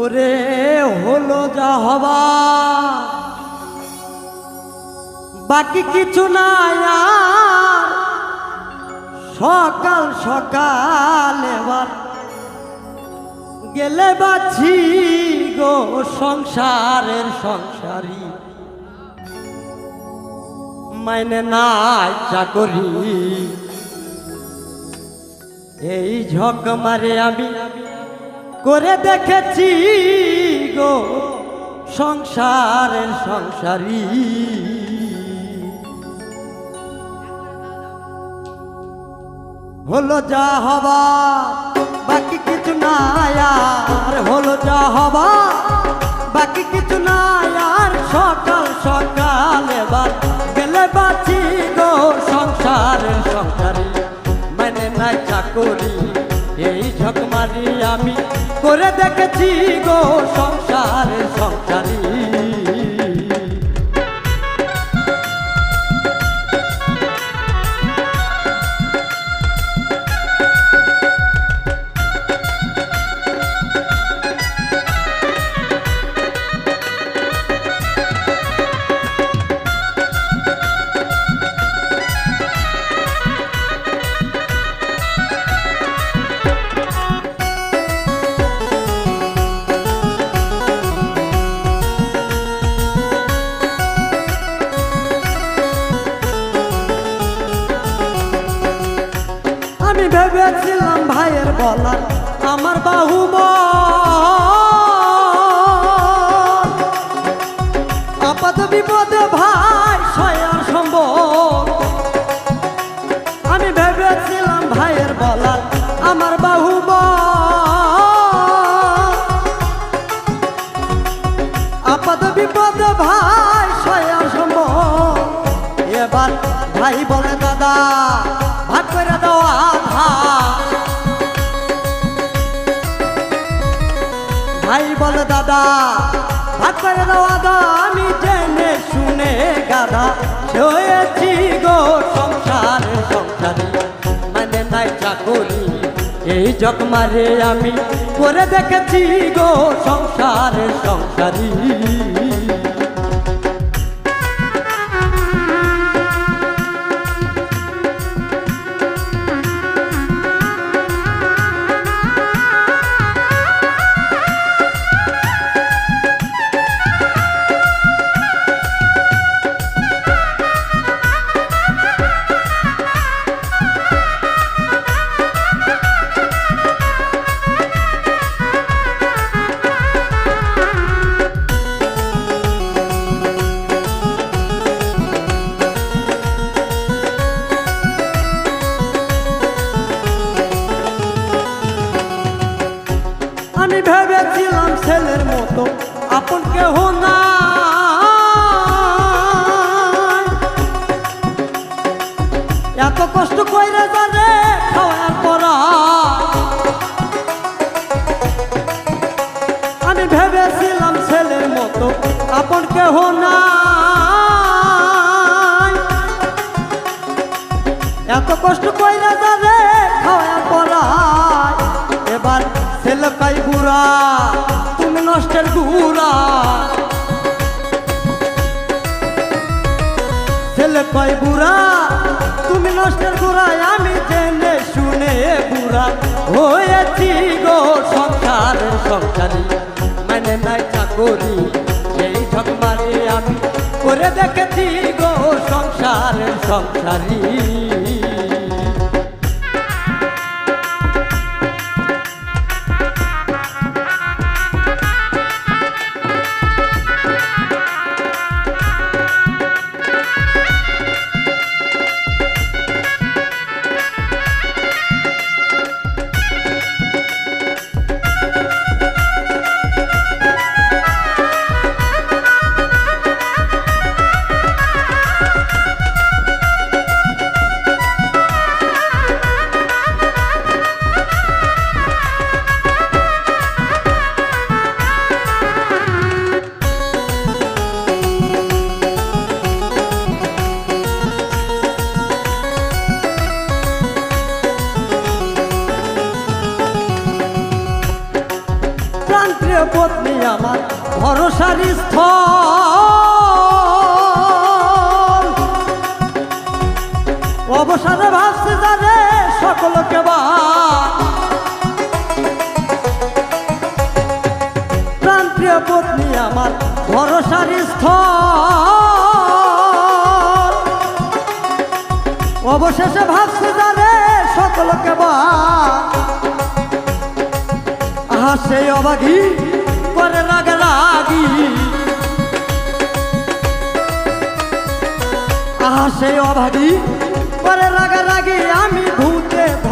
ওরে হলো যা হবা বাকি কিছু নাই আর। সকাল সকাল এবার গেলে বাছি গো সংসারের সংসারী। মাইনে নাই চাকরি। এই ঝক মারে আমি করে দেখেছি গো সংসারের সংসারী। হলো যা হবা বাকি কিছু নাই আর হলো যা হবা বাকি কিছু নাই করে দেখেছি গো সংসারের সংসারী। আমি ভাইয়ের বলা আমার বাহু আপাত বিপদে ভাই সয়ার সম্ভব আমি ভেবেছিলাম ভাইয়ের বলা আমার বাহু আপাত বিপদে ভাই সয়ার সম্ভব এবার ভাই বলে ভাই বল দাদা দাও আধা আমি জেনে শুনে গাদা হয়েছি গো সংসার, সংসারে। মানে নাই চাকরি, এই জক মারে আমি। করে দেখেছি গো সংসারী। মতো আপন কেহ না এত কষ্ট কইরা যাবে খাওয়ার পরায় এবার ছেলে কাই বুড়া, তুমি নষ্টের গুড়া। ছেলে কয় বুড়া, তুমি নষ্টের গুড়ায় আমি জেনে শুনে বুড়া হয়েছি গো সংসারী। মানে নাই চাকরি। মারে আমি। করে দেখেছি গো সংসারের সংসারী। সকলকে বা প্রাণ প্রিয় পত্নী আমার, ভরসার স্থল। অবশেষে ভাবছি জানে সকলকে বা আহা, সেই অবাগি করে রাগ রাগি। সেই অভাগী করে রাগা রাগি, আমি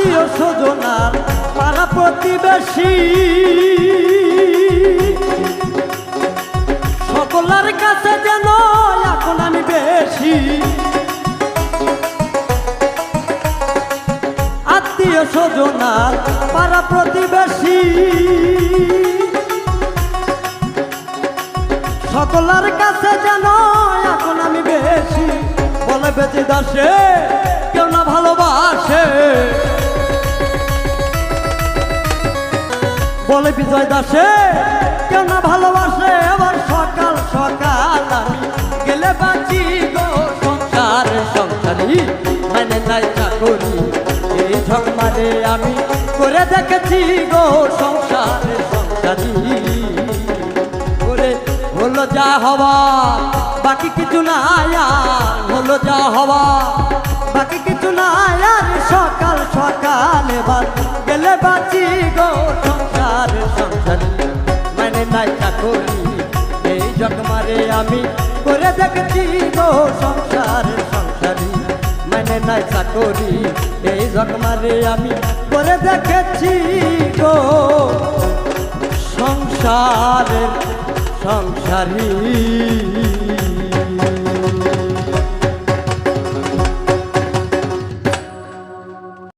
আত্মীয় স্বজনার পাড়া প্রতিবেশী। সকলের কাছে যেন এখন আমি বেশি। আত্মীয় স্বজনার পাড়া প্রতিবেশী। সকলের কাছে যেন এখন আমি বেশি। বলে বেঁচে দাসে। বলে বিজয় দাসে কেউ না ভালোবাসে এবার সকাল সকাল? গেলে বাঁচি গো সংসার সংসারী মানে নাই চাকরি এই ঝকমারে আমি করে দেখেছি গো সংসার সংসারী করে হলো যা হওয়া, বাকি কিছু না আর, হলো যা হওয়া। বাকি কিছু না আর, সকাল সকাল এবার গেলে বাঁচি গো আমি করে দেখছি গো সংসার, সংসারি। মানে নাই চাকরি, এই জন্মারে আমি করে দেখেছি গো সংসারের সংসারী।